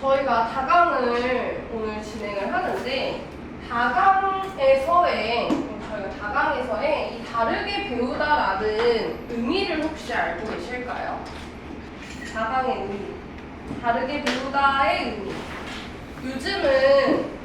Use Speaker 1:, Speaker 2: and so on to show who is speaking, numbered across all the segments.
Speaker 1: 저희가 다강을 오늘 진행을 하는데 다강에서의 저희가 다강에서의 이 다르게 배우다라는 의미를 혹시 알고 계실까요? 다강의 의미, 다르게 배우다의 의미. 요즘은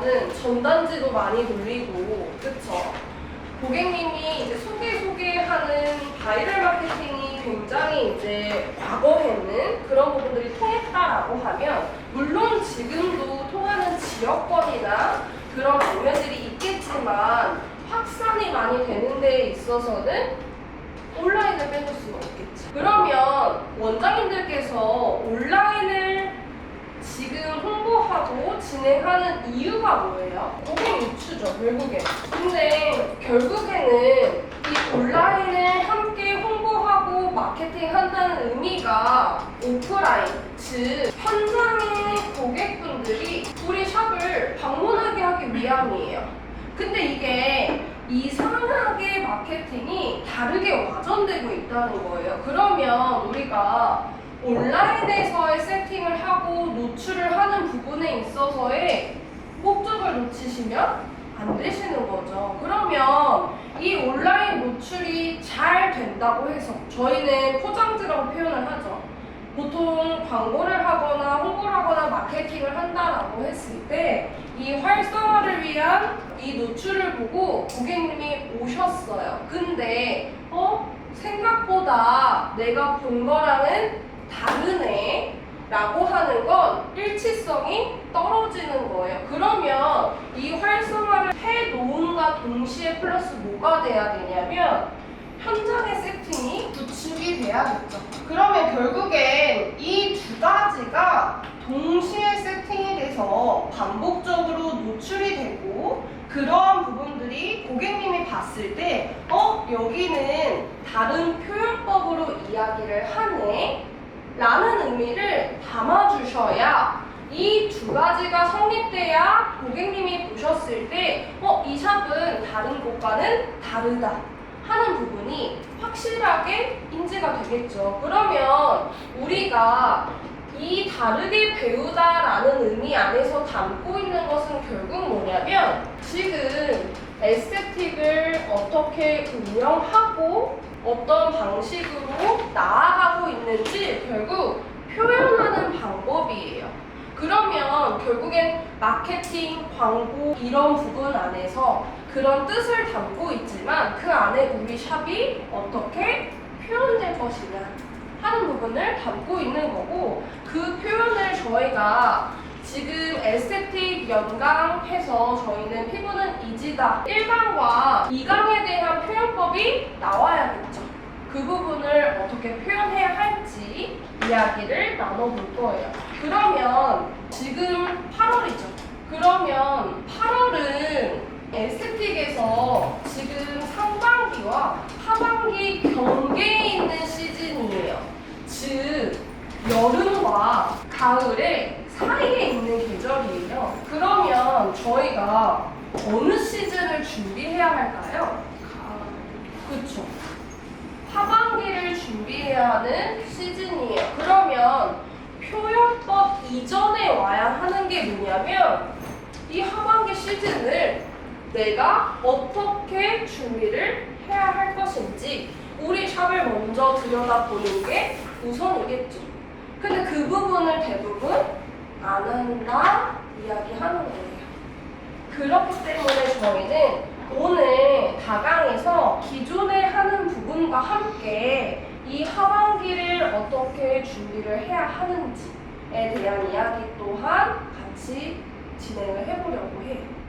Speaker 1: 요소에서는 전단지도 많이 돌리고 그쵸? 고객님이 이제 소개 소개하는 바이럴 마케팅이 굉장히 이제 과거에는 그런 부분들이 통했다라고 하면 물론 지금도 통하는 지역권이나 그런 방면들이 있겠지만 확산이 많이 되는 데에 있어서는 온라인을 빼놓을 수는 없겠죠. 그러면 원장님들께서 온라인을 지금 홍보하고 진행하는 이유가 뭐예요? 고객 유추죠, 결국에. 근데 결국에는 이 온라인을 함께 홍보하고 마케팅 한다는 의미가 오프라인, 즉, 현장의 고객분들이 우리 샵을 방문하게 하기 위함이에요. 근데 이게 이상하게 마케팅이 다르게 와전되고 있다는 거예요. 그러면 우리가 온라인에서의 세팅을 하고 노출을 하는 부분에 있어서의 목적을 놓치시면 안 되시는 거죠. 그러면 이 온라인 노출이 잘 된다고 해서 저희는 포장지라고 표현을 하죠. 보통 광고를 하거나 홍보를 하거나 마케팅을 한다라고 했을 때 이 활성화를 위한 이 노출을 보고 고객님이 오셨어요. 근데 어 생각보다 내가 본 거랑은 다르네. 라고 하는 건 일치성이 떨어지는 거예요. 그러면 이 활성화를 해 놓은과 동시에 플러스 뭐가 돼야 되냐면 현장의 세팅이 구축이 돼야겠죠. 그러면 결국엔 이 두 가지가 동시에 세팅이 돼서 반복적으로 노출이 되고 그러한 부분들이 고객님이 봤을 때 어? 여기는 다른 표현법으로 이야기를 하네 라는 의미를 담아주셔야 이 두 가지가 성립돼야 고객님이 보셨을 때 어? 이 샵은 다른 곳과는 다르다 하는 부분이 확실하게 인지가 되겠죠. 그러면 우리가 이 다르게 배우다라는 의미 안에서 담고 있는 것은 결국 뭐냐면 지금 에스테틱을 어떻게 운영하고 어떤 방식으로 나아가고 있는지 결국 표현하는 방법이에요. 그러면 결국엔 마케팅, 광고 이런 부분 안에서 그런 뜻을 담고 있지만 그 안에 우리 샵이 어떻게 표현될 것이냐 하는 부분을 담고 있는 거고 그 표현을 저희가 지금 에스테틱 연강 해서 저희는 피부는 이지다 1강과 2강에 대한 표현법이 나와야겠죠. 그 부분을 어떻게 표현해야 할지 이야기를 나눠볼 거예요. 그러면 지금 8월이죠. 그러면 8월은 에스테틱에서 지금 상반기와 하반기 경계에 있는 시즌이에요. 즉, 여름과 가을의 사이에 있는 계절이에요. 그러면 저희가 어느 시즌을 준비해야 할까요? 그쵸. 하반기를 준비해야 하는 시즌이에요. 그러면 표현법 이전에 와야 하는 게 뭐냐면 이 하반기 시즌을 내가 어떻게 준비를 해야 할 것인지 우리 샵을 먼저 들여다보는 게 우선이겠죠. 근데 그 부분을 대부분 안 한다 이야기하는 거예요. 그렇기 때문에 저희는 오늘 다강에서 기존에 하는 부분과 함께 이 하반기를 어떻게 준비를 해야 하는지에 대한 이야기 또한 같이 진행을 해보려고 해요.